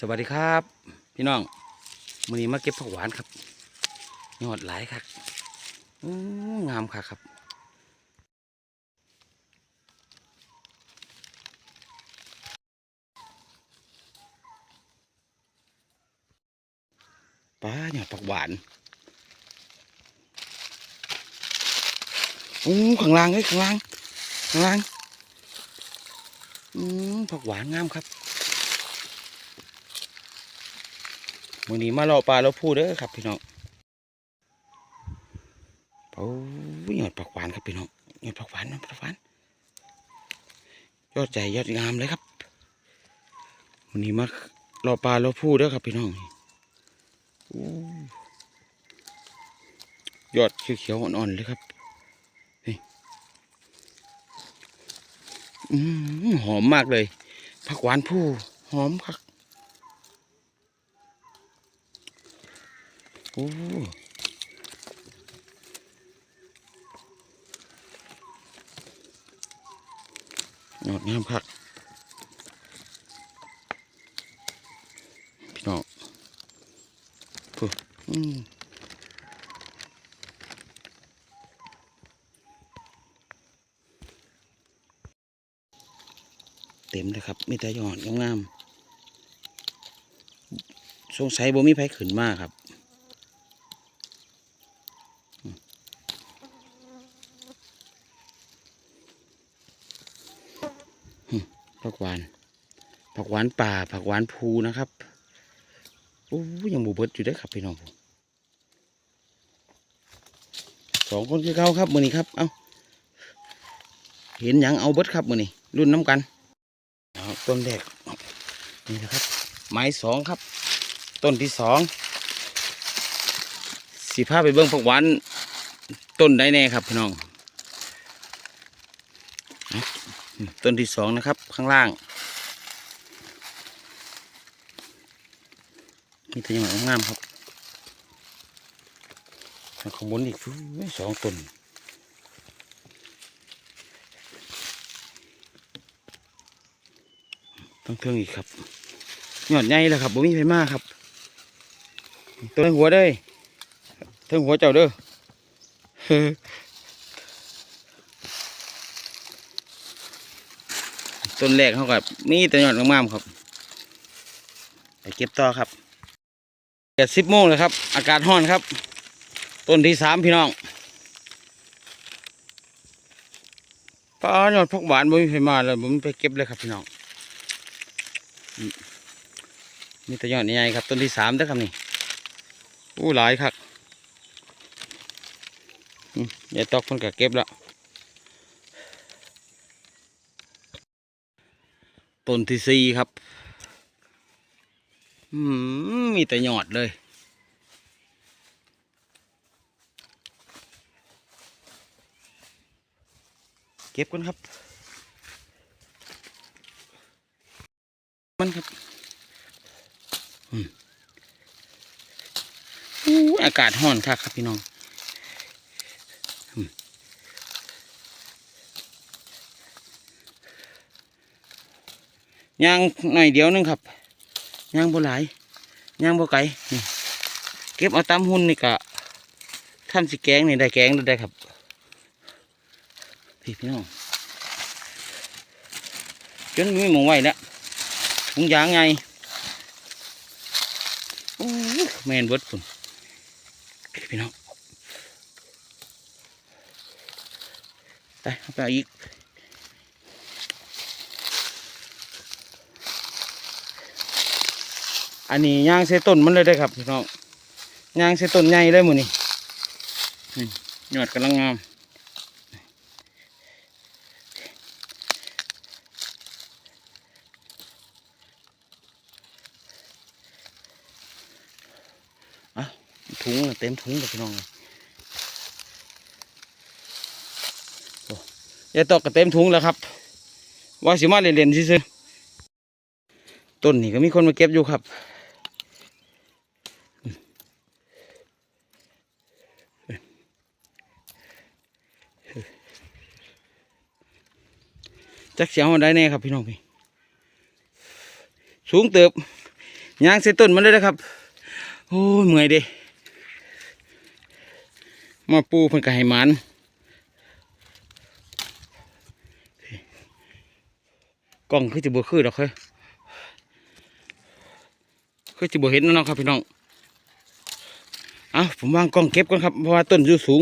สวัสดีครับ พี่น้องมือนี้มาเก็บผักหวานครับยอดหลายครับงามค่ะครับป้าเนี่ยผักหวานอู้ข้างล่างเฮ้ยข้างล่างข้างล่างอืมผักหวานงามครับ มือนี้มาเลาะปลาเราพูดเด้อครับพี่น้องโอ้ยยอดผักหวานครับพี่น้องยอดผักหวานยอดผักหวานยอดใหญ่ยอดงามเลยครับวันนี้มาเลาะปลาเราพูดเด้อครับพี่น้องยอดเขียวๆอ่อนๆเลยครับอืมหอมมากเลยผักหวานผู้หอมครับ โอ้ยอดงามคักพี่น้องอืมเต็มเลยครับมีแต่ยอดงามๆสงสัยบ่มีไผขึ้นมากครับอืมอืม ผักหวาน ผักหวานป่า ผักหวานภูนะครับโอ้ยยังบูเบิดอยู่ได้ครับพี่น้องผมสองคนคือเขาครับมือนี้ครับ เอาเห็นหยังเอาเบิดครับมือนี้รุ่นน้ำกันต้นแรกนี่นะครับ ไม้สองครับ ต้นที่สองสีผ้าไปเบิ้งผักหวานต้นได้แน่ครับพี่น้องเอา ต้นที่สองนะครับข้างล่างมีแต่ยังงามครับข้างบนอีกสองต้นต้องเทิงอีกครับหยอดใหญ่แล้วครับบ่มีไฟมาครับต้นหัวเด้ยเทิงหัวเจ้าเด้อ ต้นแรกเขากับมีแต่ยอดงามๆครับไปเก็บต่อครับเกือบสิบโมงเลยครับ อากาศร้อนครับ ต้นที่สามพี่น้องป้ายอดพักหวานบ่มีไฟมาเลยผมไปเก็บเลยครับพี่น้องอืมมีแต่ยอดใหญ่ครับ ต้นที่สามเด้อครับนี่อู้หลายครับอืมยาตอกเพิ่นก็เก็บแล้ว ต้นที่สี่ครับมีแต่ยอดเลย เก็บกันครับ มันครับอืมอู้อากาศร้อนครับครับพี่น้อง ย่างหน่อยเดียวนึงครับย่างบ่หลายย่างบ่ไกลนี่เก็บเอาตามหุ่นนี่กะท่านสิแกงนี่ได้แกงได้ครับพี่พี่น้องจนมีมองไว้แล้วถุงยางไงโอ้แมนเบิดคุณพี่พี่น้องไปเอาไปเอาอีก อันนี้ย่างเสต้นมันเลยได้ครับพี่น้องย่างเสต้นใหญ่เลยมือนี่นี่ยอดกำลังงามอะถุงเต็มถุงเลยพี่น้องโอ้ยายตอกก็เต็มถุงแล้วครับ ว่าสิมาเล่นๆซื่อต้นนี่ก็มีคนมาเก็บอยู่ครับ จักเสียงมันได้แน่ครับพี่น้องพี่สูงเติบยางเส้ต้นมันเลยนะครับ โอ้ยเมื่อยเดิมาปูเพิ่นก็ให้มันกล้องคือจะบ่คือดอกเฮ้ยคือจะบ่เห็นแล้วเนาะครับพี่น้อง เอาผมวางกล้องเก็บก่อนครับเพราะว่าต้นอยู่สูง